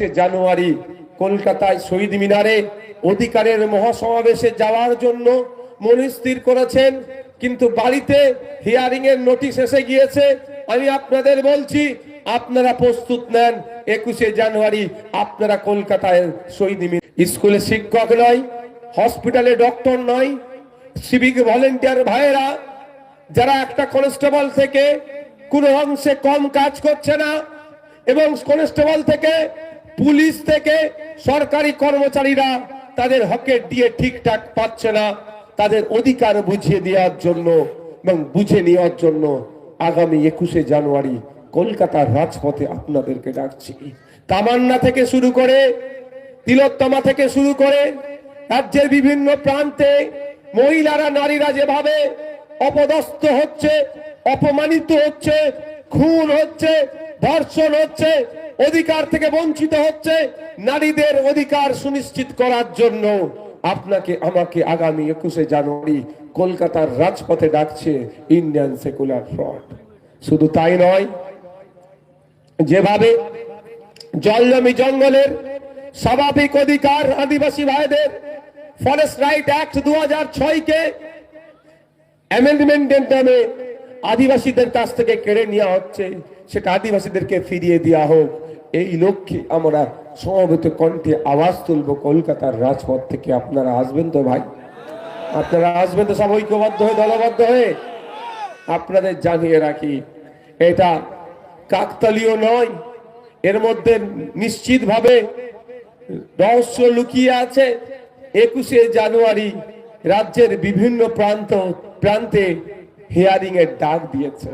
একুশে জানুয়ারি কলকাতায় শহীদ মিনারে অধিকারের মহাসমাবেশে যাওয়ার জন্য মনস্থির করেছেন, কিন্তু বাড়িতে হিয়ারিং এর নোটিশ এসে গিয়েছে। আমি আপনাদের বলছি, আপনারা প্রস্তুত নেন, একুশে জানুয়ারি আপনারা কলকাতায় শহীদ স্কুলে শিক্ষক নয়, হসপিটালে ডক্টর নয়, সিভিক ভলেন্টিয়ার ভাইয়েরা, যারা একটা কনস্টেবল থেকে কোনো অংশে কম কাজ করছে না, এবং কনস্টেবল থেকে পুলিশ থেকে সরকারি কর্মচারীরা তাদের হকের দিয়ে ঠিকঠাক পাচ্ছে না। তাদের অধিকার বুঝিয়ে দেওয়ার জন্য এবং বুঝে নেওয়ার জন্য আগামী একুশে জানুয়ারি কলকাতার রাজপথে আপনাদেরকে ডাকছি। তামান্না থেকে শুরু করে, তিলোত্তমা থেকে শুরু করে রাজ্যের বিভিন্ন প্রান্তে মহিলারা, নারীরা যেভাবে অপদস্থ হচ্ছে, অপমানিত হচ্ছে, খুন হচ্ছে, ধর্ষণ হচ্ছে অধিকার থেকে বঞ্চিত হচ্ছে, নারীদের অধিকার সুনিশ্চিত করার জন্য আপনাকে, আমাকে আগামী একুশে জানুয়ারি কলকাতার রাজপথে ডাকছে ইন্ডিয়ান সেকুলার ফ্রন্ট। শুধু তাই নয়, যেভাবে জলজমি জঙ্গলের স্বাভাবিক অধিকার আদিবাসী ভাইদের ফরেস্ট রাইট অ্যাক্ট দু হাজার ছয়কে অ্যামেন্ডমেন্টের নামে আদিবাসীদের কাছ থেকে কেড়ে নেওয়া হচ্ছে, সেটা আদিবাসীদেরকে ফিরিয়ে দেওয়া হোক। এই লক্ষ্যে আমরা সমবেত কণ্ঠে আওয়াজ তুলব কলকাতার রাজপথ থেকে। আপনারা আসবেন তো ভাই? আপনারা আসবেন তো সব ঐক্যবদ্ধ হয়ে, দলবদ্ধ হয়ে? আপনাদের জানিয়ে রাখি, এটা কাকতালীয় নয়, এর মধ্যে নিশ্চিতভাবে রহস্য লুকিয়ে আছে। একুশে জানুয়ারি রাজ্যের বিভিন্ন প্রান্ত, প্রান্তে হিয়ারিং এর ডাক দিয়েছে।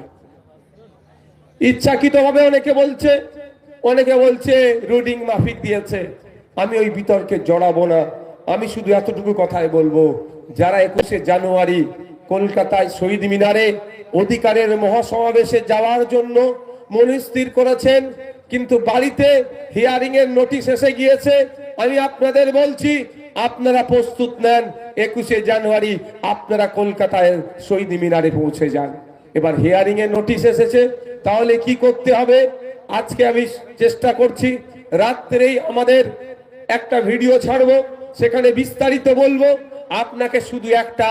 ইচ্ছাকৃতভাবে অনেকে বলছে অনেকে বলছে, রুডিং মাফিক দিয়েছে। আমি ওই বিতর্কে জড়াবো না। আমি শুধু এতটুকু কথাই বলব, যারা একুশে জানুয়ারি কলকাতায় শহীদ মিনারে অধিকারের মহাসমাবেশে যাওয়ার জন্য মনস্থির করেছেন, কিন্তু বাড়িতে হিয়ারিং এর নোটিশ এসে গিয়েছে, আমি আপনাদের বলছি, আপনারা প্রস্তুত নেন, একুশে জানুয়ারি আপনারা কলকাতায় শহীদ মিনারে পৌঁছে যান। এবার হিয়ারিং এর নোটিশ এসেছে, তাহলে কি করতে হবে? আজকে আমি চেষ্টা করছি রাত্রেই আমাদের একটা ভিডিও ছাড়ব, সেখানে বিস্তারিত বলব। আপনাকে শুধু একটা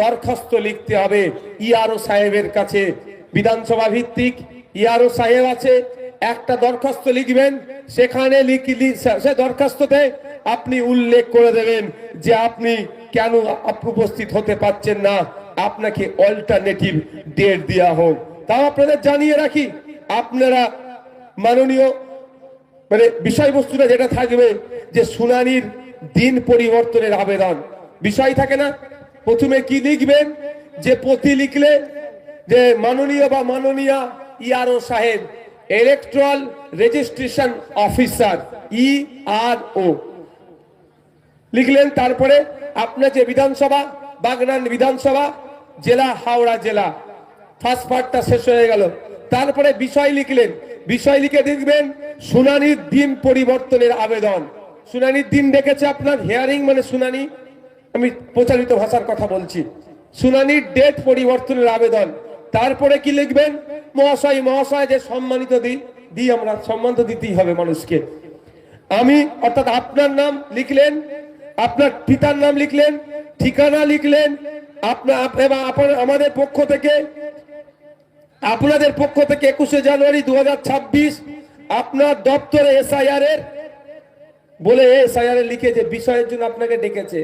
দরখাস্ত লিখতে হবে, ইআরও সাহেবের কাছে। বিধানসভা ভিত্তিক ইআরও সাহেব আছে, একটা দরখাস্ত লিখবেন, সেখানে সে দরখাস্ততে আপনি উল্লেখ করে দেবেন যে আপনি কেন উপস্থিত হতে পারছেন না, আপনাকে অল্টারনেটিভ ডেট দেওয়া হোক। তাও আপনাদের জানিয়ে রাখি, আপনারা মাননীয় মানে বিষয়বস্তুটা যেটা থাকবে যে শুনানির দিন পরিবর্তনের আবেদন। বিষয় থাকে না? প্রথমে কি লিখবেন? যে প্রতি লিখলে যে মাননীয় বা মাননীয়া ইআরও সাহেব electoral registration officer E R O লিখলেন তারপরে আপনার যে বিধানসভা, বাগনান বিধানসভা, জেলা, হাওড়া জেলা, ফার্স্ট পার্টটা শেষ হয়ে গেল। তারপরে বিষয় লিখলেন বিষয় লিখে দেখবেন শুনানির দিন পরিবর্তনের আবেদন। শুনানির দিন ডেকেছে আপনার হিয়ারিং মানে শুনানি। আমি প্রচারিত ভাষার কথা বলছি। শুনানির ডেট পরিবর্তনের আবেদন। তারপরে কি লিখবেন? মহাশয় মহাশয়, যে সম্মানিত দিই দিই আমরা সম্মান তো দিতেই হবে মানুষকে। আমি, অর্থাৎ আপনার নাম লিখলেন, আপনার পিতার নাম লিখলেন, ঠিকানা লিখলেন আপনার আপ- আপনার, আমাদের পক্ষ থেকে আপনাদের পক্ষ থেকে একুশে জানুয়ারি দু হাজার ছাব্বিশ আপনার দপ্তরে এসআইআর এর বলে এসআইআর লিখে যে বিষয়ের জন্য আপনাকে ডেকেছে।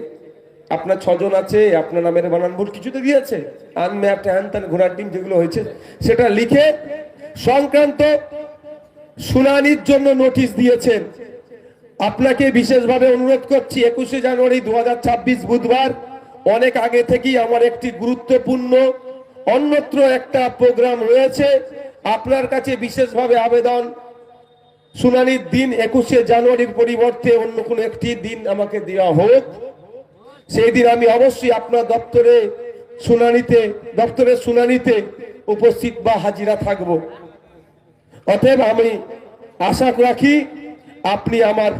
আপনার ছজন আছে, আপনার নামের বানান ভুল কিছুতে দিয়েছে। আনম্যাপড হ্যান ত্যান ঘোড়ার ডিম যেগুলো হয়েছে, সেটা লিখে সংক্রান্ত শুনানির জন্য নোটিশ দিয়েছেন। আপনাকে বিশেষভাবে অনুরোধ করছি, একুশে জানুয়ারি দু হাজার ছাব্বিশ বুধবার, অনেক আগে থেকেই আমার একটি গুরুত্বপূর্ণ অন্যত্র একটা প্রোগ্রাম রয়েছে। আপনার কাছে বিশেষভাবে আবেদন। শুনানির দিন একুশে জানুয়ারির পরিবর্তে অন্য কোনো একটি দিন আমাকে দেওয়া হোক। সেই দিন আমি অবশ্যই আপনার দপ্তরে শুনানিতে, দপ্তরের শুনানিতে উপস্থিত বা হাজিরা থাকব। অতএব আমি আশা রাখি আপনি আমার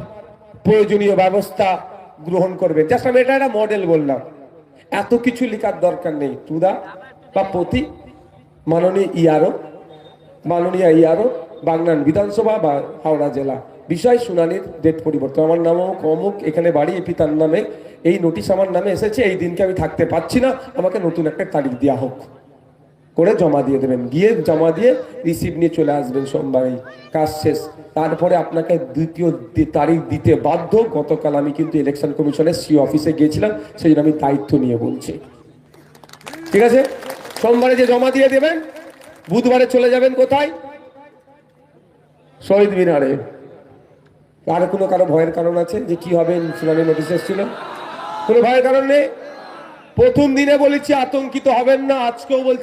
প্রয়োজনীয় ব্যবস্থা গ্রহণ করবেন। জাস্ট আমি এটা একটা মডেল বললাম। এত কিছু লেখার দরকার নেই। তুদা? বা প্রতি মাননীয় ইয়ারও মাননীয় ইয়ারও বাগনান বিধানসভা বা হাওড়া জেলা। বিষয় শুনানির ডেট পরিবর্তন। আমার নাম অমুক এখানে বাড়ি, এ পিতার নামে। এই নোটিশ আমার নামে এসেছে, এই দিনকে আমি থাকতে পারছি না। আমাকে নতুন একটা তারিখ দেওয়া হোক। করে জমা দিয়ে দেবেন। গিয়ে জমা দিয়ে রিসিভ নিয়ে চলে আসবেন সোমবারেই কাজ শেষ। তারপরে আপনাকে দ্বিতীয় তারিখ দিতে বাধ্য। গতকাল আমি কিন্তু ইলেকশন কমিশনের সি অফিসে গিয়েছিলাম, সেই জন্য আমি দায়িত্ব নিয়ে বলছি। ঠিক আছে? সোমবারে যে জমা দিয়ে দেবেন, বুধবারে চলে যাবেন কোথায়? শহীদ মিনারে। আর কোনো কারও ভয়ের কারণ আছে যে কি হবে? সুনামি নোটিশ এসেছিল। কোনো ভয়ের কারণ নেই? প্রথম দিনে বলেছি, আতঙ্কিত হবেন না, আজকেও বলছি।